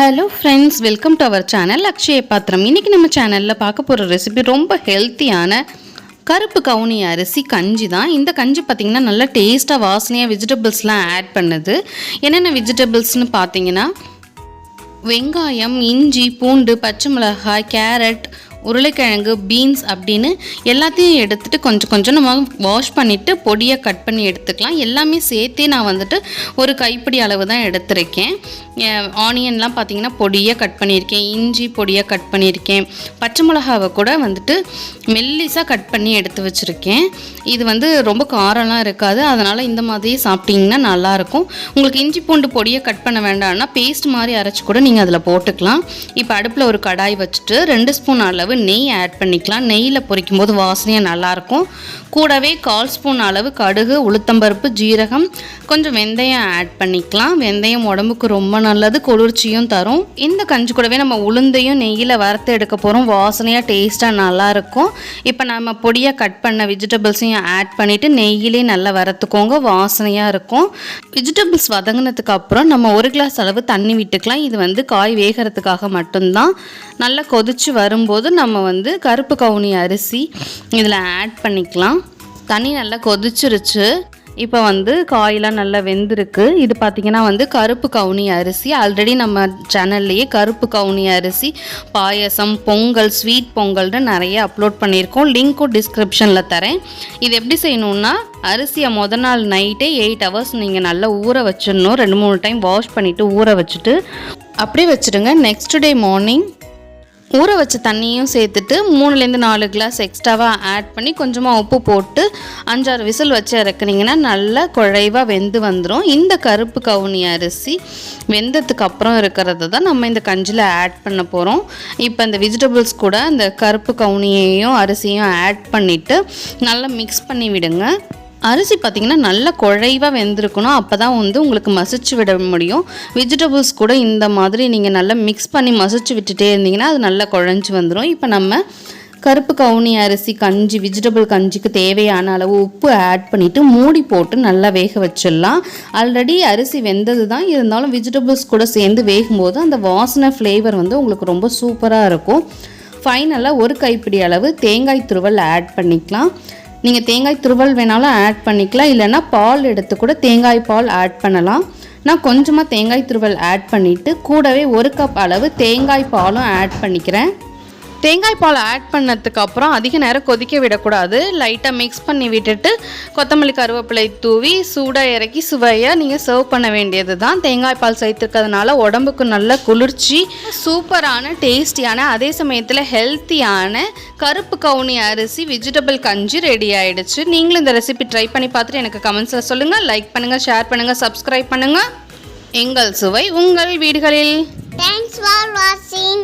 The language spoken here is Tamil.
Hello friends welcome to our channel Akshaya Patram இன்றைக்கி நம்ம சேனலில் பார்க்க போகிற ரெசிபி ரொம்ப ஹெல்த்தியான கருப்பு கவுனி அரிசி கஞ்சி தான். இந்த கஞ்சி பார்த்திங்கன்னா நல்லா டேஸ்ட்டாக வாசனையாக வெஜிடபிள்ஸ்லாம் ஆட் பண்ணுது. என்னென்ன வெஜிடபிள்ஸ்னு பார்த்தீங்கன்னா வெங்காயம் இஞ்சி பூண்டு பச்சை மிளகாய் கேரட் உருளைக்கிழங்கு பீன்ஸ் அப்படின்னு எல்லாத்தையும் எடுத்துகிட்டு கொஞ்சம் கொஞ்சம் நம்ம வாஷ் பண்ணிவிட்டு பொடியை கட் பண்ணி எடுத்துக்கலாம். எல்லாமே சேர்த்தே நான் வந்துட்டு ஒரு கைப்பிடி அளவு தான் எடுத்திருக்கேன். ஆனியன்லாம் பார்த்தீங்கன்னா பொடியாக கட் பண்ணியிருக்கேன். இஞ்சி பொடியாக கட் பண்ணியிருக்கேன். பச்சை மிளகாவை கூட வந்துட்டு மெல்லிஸாக கட் பண்ணி எடுத்து வச்சுருக்கேன். இது வந்து ரொம்ப காரம்லாம் இருக்காது. அதனால் இந்த மாதிரி சாப்பிட்டிங்கன்னா நல்லாயிருக்கும். உங்களுக்கு இஞ்சி பூண்டு பொடியை கட் பண்ண வேண்டாம்னா பேஸ்ட் மாதிரி அரைச்சி கூட நீங்கள் அதில் போட்டுக்கலாம். இப்போ அடுப்பில் ஒரு கடாய் வச்சுட்டு ரெண்டு ஸ்பூன் அளவு நெய் ஆட் பண்ணிக்கலாம். நெய்யில் பொரிக்கும் போது வாசனையாக நல்லாயிருக்கும். கூடவே கால் ஸ்பூன் அளவு கடுகு உளுத்தம்பருப்பு ஜீரகம் கொஞ்சம் வெந்தயம் ஆட் பண்ணிக்கலாம். வெந்தயம் உடம்புக்கு ரொம்ப நல்லது குளிர்ச்சியும் தரும். இந்த கஞ்சி கூடவே நம்ம உளுந்தையும் நெய்யில் வறுத்து எடுக்க போகிறோம் வாசனையாக டேஸ்ட்டாக நல்லாயிருக்கும். இப்போ நம்ம பொடியாக கட் பண்ண வெஜிடபிள்ஸையும் ஆட் பண்ணிவிட்டு நெய்யிலே நல்லா வறுத்துக்கோங்க. வாசனையாக இருக்கும். வெஜிடபிள்ஸ் வதங்கினதுக்கு அப்புறம் நம்ம ஒரு கிளாஸ் அளவு தண்ணி விட்டுக்கலாம். இது வந்து காய் வேகிறதுக்காக மட்டும்தான். நல்லா கொதிச்சு வரும்போது நம்ம வந்து கருப்பு கவுனி அரிசி இதில் ஆட் பண்ணிக்கலாம். தண்ணி நல்லா கொதிச்சிருச்சு. இப்போ வந்து காயெல்லாம் நல்லா வெந்திருக்கு. இது பார்த்திங்கன்னா வந்து கருப்பு கவுனி அரிசி. ஆல்ரெடி நம்ம சேனல்லையே கருப்பு கவுனி அரிசி பாயசம் பொங்கல் ஸ்வீட் பொங்கல்னு நிறைய அப்லோட் பண்ணியிருக்கோம். லிங்க்கும் டிஸ்கிரிப்ஷனில் தரேன். இது எப்படி செய்யணுன்னா அரிசியை முத நாள் நைட்டே எயிட் ஹவர்ஸ் நீங்கள் நல்லா ஊற வச்சிடணும். ரெண்டு மூணு டைம் வாஷ் பண்ணிவிட்டு ஊற வச்சுட்டு அப்படியே வச்சுடுங்க. நெக்ஸ்ட் டே மார்னிங் ஊற வச்ச தண்ணியும் சேர்த்துட்டு மூணுலேருந்து நாலு கிளாஸ் எக்ஸ்ட்ராவாக ஆட் பண்ணி கொஞ்சமாக உப்பு போட்டு அஞ்சாறு விசில் வச்சு இறக்குனிங்கன்னா நல்லா குழைவாக வெந்து வந்துடும் இந்த கருப்பு கவுனி அரிசி வெந்ததுக்கு அப்புறம் இருக்கிறத தான் நம்ம இந்த கஞ்சியில் ஆட் பண்ண போகிறோம் இப்போ இந்த வெஜிடபிள்ஸ் கூட இந்த கருப்பு கவுனியையும் அரிசியும் ஆட் பண்ணிவிட்டு நல்லா மிக்ஸ் பண்ணி விடுங்க. அரிசி பார்த்திங்கன்னா நல்லா குழைவாக வெந்திருக்கணும். அப்போ தான் வந்து உங்களுக்கு மசிச்சு விட முடியும். வெஜிடபிள்ஸ் கூட இந்த மாதிரி நீங்கள் நல்லா மிக்ஸ் பண்ணி மசிச்சு விட்டுட்டே இருந்தீங்கன்னா அது நல்லா குழஞ்சி வந்துடும் இப்போ நம்ம கருப்பு கவுனி அரிசி கஞ்சி வெஜிடபிள் கஞ்சிக்கு தேவையான அளவு உப்பு ஆட் பண்ணிவிட்டு மூடி போட்டு நல்லா வேக வச்சிடலாம். ஆல்ரெடி அரிசி வெந்தது தான் இருந்தாலும் வெஜிடபிள்ஸ் கூட சேர்ந்து வேகும்போது அந்த வாசனை ஃப்ளேவர் வந்து உங்களுக்கு ரொம்ப சூப்பராக இருக்கும். ஃபைனலாக ஒரு கைப்பிடி அளவு தேங்காய் துருவல் ஆட் பண்ணிக்கலாம். நீங்கள் தேங்காய் துருவல் வேணாலும் ஆட் பண்ணிக்கலாம். இல்லைன்னா பால் எடுத்து கூட தேங்காய் பால் ஆட் பண்ணலாம். நான் கொஞ்சமாக தேங்காய் துருவல் ஆட் பண்ணிவிட்டு கூடவே ஒரு கப் அளவு தேங்காய் பாலும் ஆட் பண்ணிக்கிறேன். தேங்காய் பால் ஆட் பண்ணதுக்கப்புறம் அதிக நேரம் கொதிக்க விடக்கூடாது. லைட்டாக மிக்ஸ் பண்ணி விட்டுட்டு கொத்தமல்லி கருவேப்பிலை தூவி சூடாக இறக்கி சுவையாக நீங்கள் சர்வ் பண்ண வேண்டியது தான் தேங்காய் பால் சேர்த்துக்கிறதுனால உடம்புக்கு நல்ல குளிர்ச்சி சூப்பரான டேஸ்டியான அதே சமயத்தில் ஹெல்த்தியான கருப்பு கவுனி அரிசி வெஜிடபிள் கஞ்சி ரெடி ஆகிடுச்சு நீங்களும் இந்த ரெசிபி ட்ரை பண்ணி பார்த்துட்டு எனக்கு கமெண்ட்ஸில் சொல்லுங்கள் லைக் பண்ணுங்கள் ஷேர் பண்ணுங்கள் சப்ஸ்கிரைப் பண்ணுங்கள் எங்கள் சுவை உங்கள் வீடுகளில். தேங்க்ஸ் ஃபார் வாட்சிங்